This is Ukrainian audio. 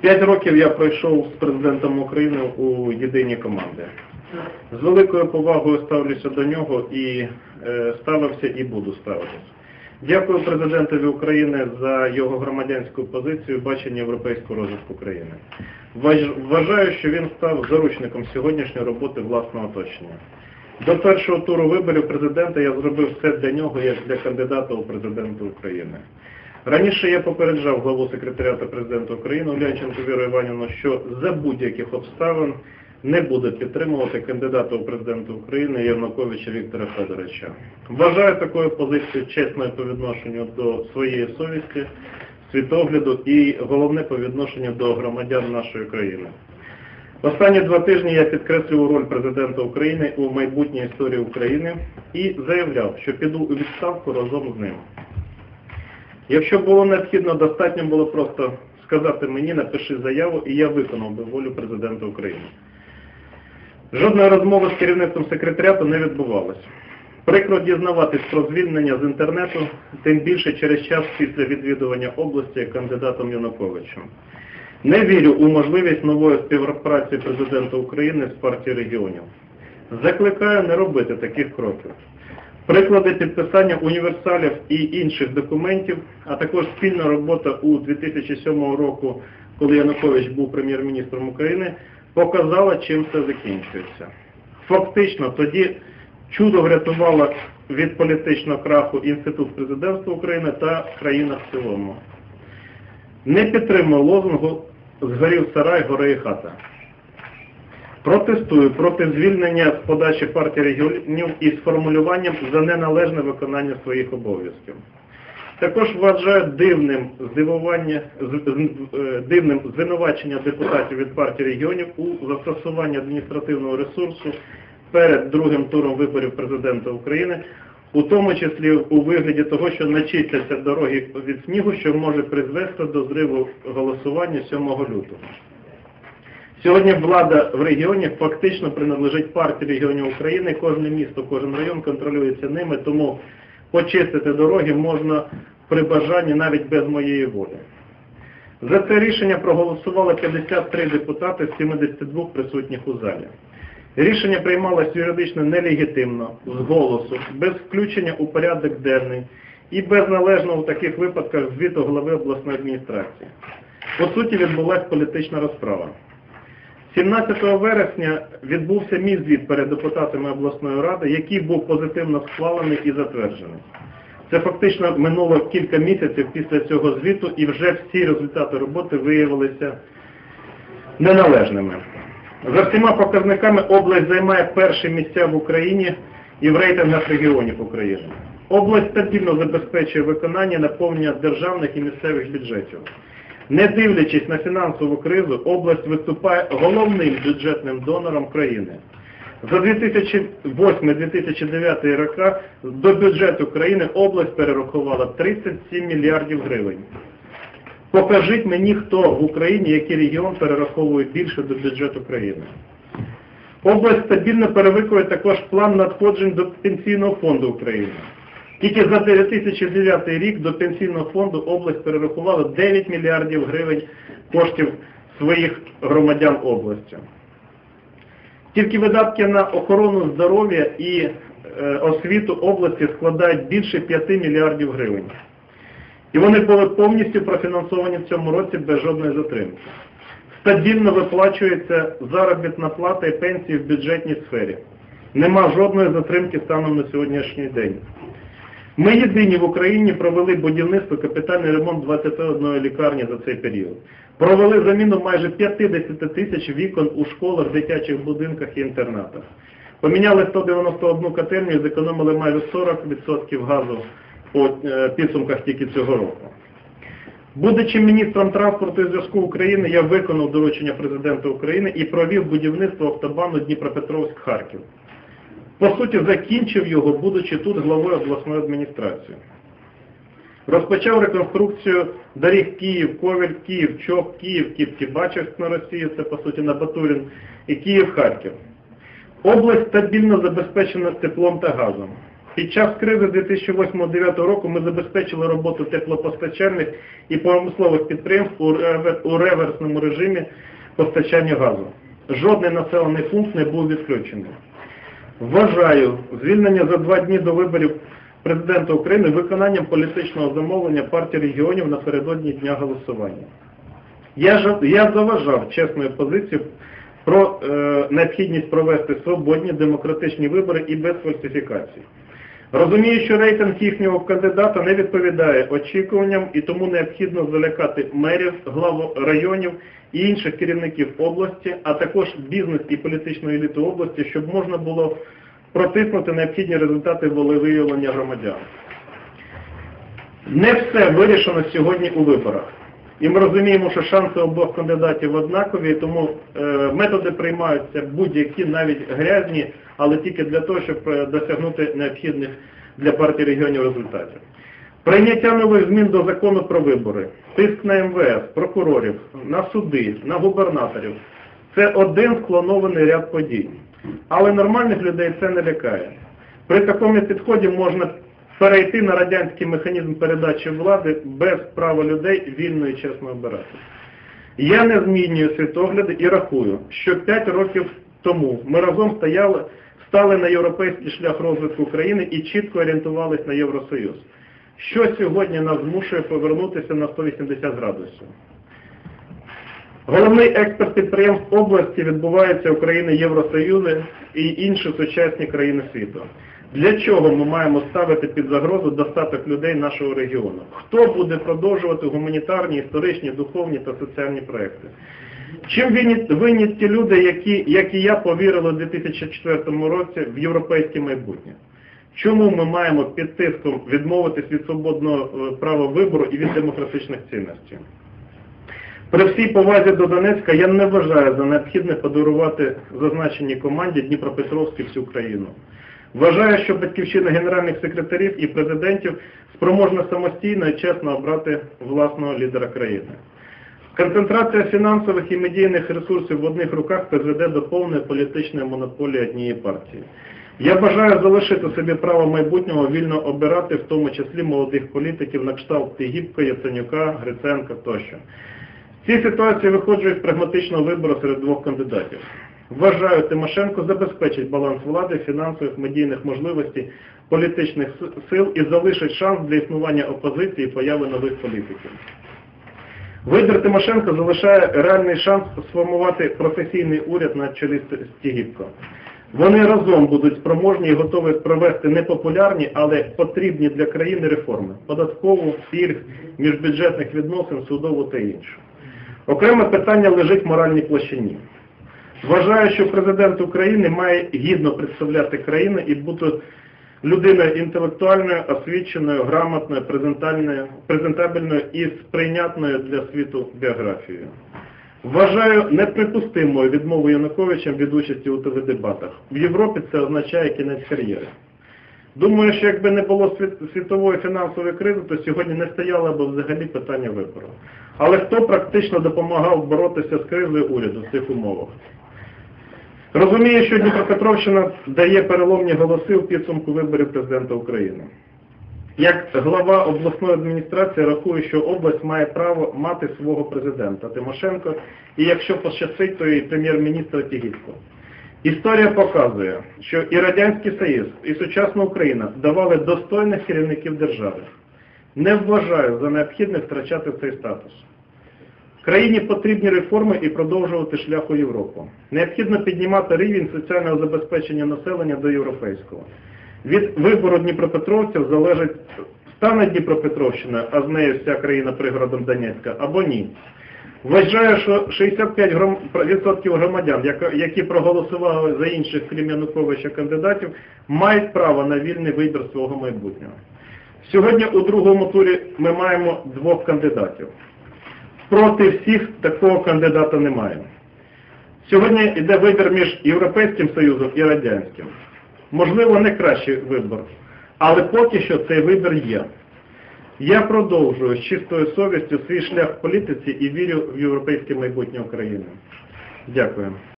П'ять років я пройшов з президентом України у єдиній команді. З великою повагою ставлюся до нього і е, ставився і буду ставитися. Дякую президентові України за його громадянську позицію бачення європейського розвитку країни. Вважаю, що він став заручником сьогоднішньої роботи власного оточення. До першого туру виборів президента я зробив все для нього, як для кандидата у президенти України. Раніше я попереджав главу секретаріату президента України Улянченко Віру Іванівну, що за будь-яких обставин не буде підтримувати кандидата у президенти України Євнуковича Віктора Федоровича. Вважаю такою позицією чесною по відношенню до своєї совісті, світогляду і головне по відношенню до громадян нашої країни. Останні два тижні я підкреслював роль президента України у майбутній історії України і заявляв, що піду у відставку разом з ним. Якщо було необхідно, достатньо було просто сказати мені, напиши заяву, і я виконав би волю президента України. Жодної розмови з керівництвом секретаріату не відбувалося. Прикро дізнаватись про звільнення з інтернету, тим більше через час після відвідування області кандидатом Януковичем. Не вірю у можливість нової співпраці президента України з партією регіонів. Закликаю не робити таких кроків. Приклади підписання універсалів і інших документів, а також спільна робота у 2007 року, коли Янукович був прем'єр-міністром України, показала, чим це закінчується. Фактично, тоді чудо врятувало від політичного краху Інститут президентства України та країна в цілому. Не підтримую лозунгу «Згорів сарай, гори і хата». Протестую проти звільнення з подачі партії регіонів із формулюванням за неналежне виконання своїх обов'язків. Також вважаю дивним здивування, е, дивним звинувачення депутатів від партії регіонів у застосуванні адміністративного ресурсу перед другим туром виборів президента України, у тому числі у вигляді того, що начисляться дороги від снігу, що може призвести до зриву голосування 7 лютого. Сьогодні влада в регіоні фактично принадлежить партії регіонів України. Кожне місто, кожен район контролюється ними, тому почистити дороги можна при бажанні навіть без моєї волі. За це рішення проголосували 53 депутати з 72 присутніх у залі. Рішення приймалось юридично нелегітимно, з голосу, без включення у порядок денний і без належного в таких випадках звіту голови обласної адміністрації. По суті, відбулася політична розправа. 17 вересня відбувся мій звіт перед депутатами обласної ради, який був позитивно схвалений і затверджений. Це фактично минуло кілька місяців після цього звіту і вже всі результати роботи виявилися неналежними. За всіма показниками область займає перші місця в Україні і в рейтингах регіонів України. Область стабільно забезпечує виконання наповнення державних і місцевих бюджетів. Не дивлячись на фінансову кризу, область виступає головним бюджетним донором країни. За 2008-2009 роки до бюджету країни область перерахувала 37 мільярдів гривень. Покажіть мені, хто в Україні, який регіон перераховує більше до бюджету країни. Область стабільно перевикує також план надходжень до Пенсійного фонду України. Тільки за 2009 рік до Пенсійного фонду область перерахувала 9 мільярдів гривень коштів своїх громадян області. Тільки видатки на охорону здоров'я і е, освіту області складають більше 5 мільярдів гривень. І вони були повністю профінансовані в цьому році без жодної затримки. Стабільно виплачується заробітна плата і пенсії в бюджетній сфері. Нема жодної затримки станом на сьогоднішній день. Ми єдині в Україні провели будівництво капітальний ремонт 21 лікарні за цей період. Провели заміну майже 50 тисяч вікон у школах, дитячих будинках і інтернатах. Поміняли 191 котельню і зекономили майже 40% газу по е, підсумках тільки цього року. Будучи міністром транспорту і зв'язку України, я виконав доручення президента України і провів будівництво автобану Дніпропетровськ-Харків. По суті, закінчив його, будучи тут главою обласної адміністрації. Розпочав реконструкцію доріг Київ-Ковель, Київ-Чоп, Київ-Кіптібачевськ на Росії, це по суті на Батурин, і Київ-Харків. Область стабільно забезпечена теплом та газом. Під час кризи 2008-2009 року ми забезпечили роботу теплопостачальних і промислових підприємств у реверсному режимі постачання газу. Жодний населений пункт не був відключений. Вважаю звільнення за два дні до виборів президента України виконанням політичного замовлення партії регіонів напередодні дня голосування. Я, я заважав чесною позицію про е, необхідність провести свободні демократичні вибори і без фальсифікацій. Розумію, що рейтинг їхнього кандидата не відповідає очікуванням і тому необхідно залякати мерів, глав районів і інших керівників області, а також бізнес і політичну еліту області, щоб можна було протиснути необхідні результати волевиявлення громадян. Не все вирішено сьогодні у виборах. І ми розуміємо, що шанси обох кандидатів однакові, тому е, методи приймаються будь-які, навіть грязні, але тільки для того, щоб е, досягнути необхідних для партії регіонів результатів. Прийняття нових змін до закону про вибори, тиск на МВС, прокурорів, на суди, на губернаторів це один склонований ряд подій. Але нормальних людей це не лякає. При такому підході можна перейти на радянський механізм передачі влади без права людей вільно і чесно обирати. Я не змінюю світогляди і рахую, що 5 років тому ми разом стояли, стали на європейський шлях розвитку країни і чітко орієнтувались на Євросоюз. Що сьогодні нас змушує повернутися на 180 градусів? Головний експорт підприємств області відбувається України Євросоюзу і інші сучасні країни світу. Для чого ми маємо ставити під загрозу достаток людей нашого регіону? Хто буде продовжувати гуманітарні, історичні, духовні та соціальні проекти? Чим винні, ті люди, які, як і я, повірили у 2004 році в європейське майбутнє? Чому ми маємо під тиском відмовитись від свободного е, права вибору і від демократичних цінностей? При всій повазі до Донецька я не вважаю за необхідне подарувати зазначеній команді Дніпропетровській всю країну. Вважаю, що батьківщина генеральних секретарів і президентів спроможна самостійно і чесно обрати власного лідера країни. Концентрація фінансових і медійних ресурсів в одних руках призведе до повної політичної монополії однієї партії. Я бажаю залишити собі право майбутнього вільно обирати, в тому числі молодих політиків на кшталт Тигіпка, Яценюка, Гриценка тощо. В цій ситуації виходжу із прагматичного вибору серед двох кандидатів. Вважаю, Тимошенко забезпечить баланс влади, фінансових, медійних можливостей, політичних сил і залишить шанс для існування опозиції і появи нових політиків. Вибір Тимошенко залишає реальний шанс сформувати професійний уряд на чолі з Тігіпко. Вони разом будуть спроможні і готові провести непопулярні, але потрібні для країни реформи – податкову, пільг, міжбюджетних відносин, судову та інше. Окреме питання лежить в моральній площині. Вважаю, що президент України має гідно представляти країну і бути людиною інтелектуальною, освіченою, грамотною, презентабельною і сприйнятною для світу біографією. Вважаю неприпустимою відмову Януковичем від участі у ТВ-дебатах. В Європі це означає кінець кар'єри. Думаю, що якби не було світової фінансової кризи, то сьогодні не стояло б взагалі питання вибору. Але хто практично допомагав боротися з кризою уряду в цих умовах? Розумію, що Дніпропетровщина дає переломні голоси у підсумку виборів президента України. Як глава обласної адміністрації рахую, що область має право мати свого президента Тимошенко, і якщо пощастить, то і прем'єр-міністра Тігіпко. Історія показує, що і Радянський Союз, і сучасна Україна давали достойних керівників держави. Не вважаю за необхідне втрачати цей статус. Країні потрібні реформи і продовжувати шлях у Європу. Необхідно піднімати рівень соціального забезпечення населення до європейського. Від вибору Дніпропетровців залежить, стане Дніпропетровщина, а з нею вся країна пригородом Донецька, або ні. Вважаю, що 65% громадян, які проголосували за інших крім Януковича кандидатів, мають право на вільний вибір свого майбутнього. Сьогодні у другому турі ми маємо двох кандидатів. Проти всіх такого кандидата немає. Сьогодні йде вибір між Європейським Союзом і Радянським. Можливо, не кращий вибір, але поки що цей вибір є. Я продовжую з чистою совістю свій шлях в політиці і вірю в європейське майбутнє України. Дякую.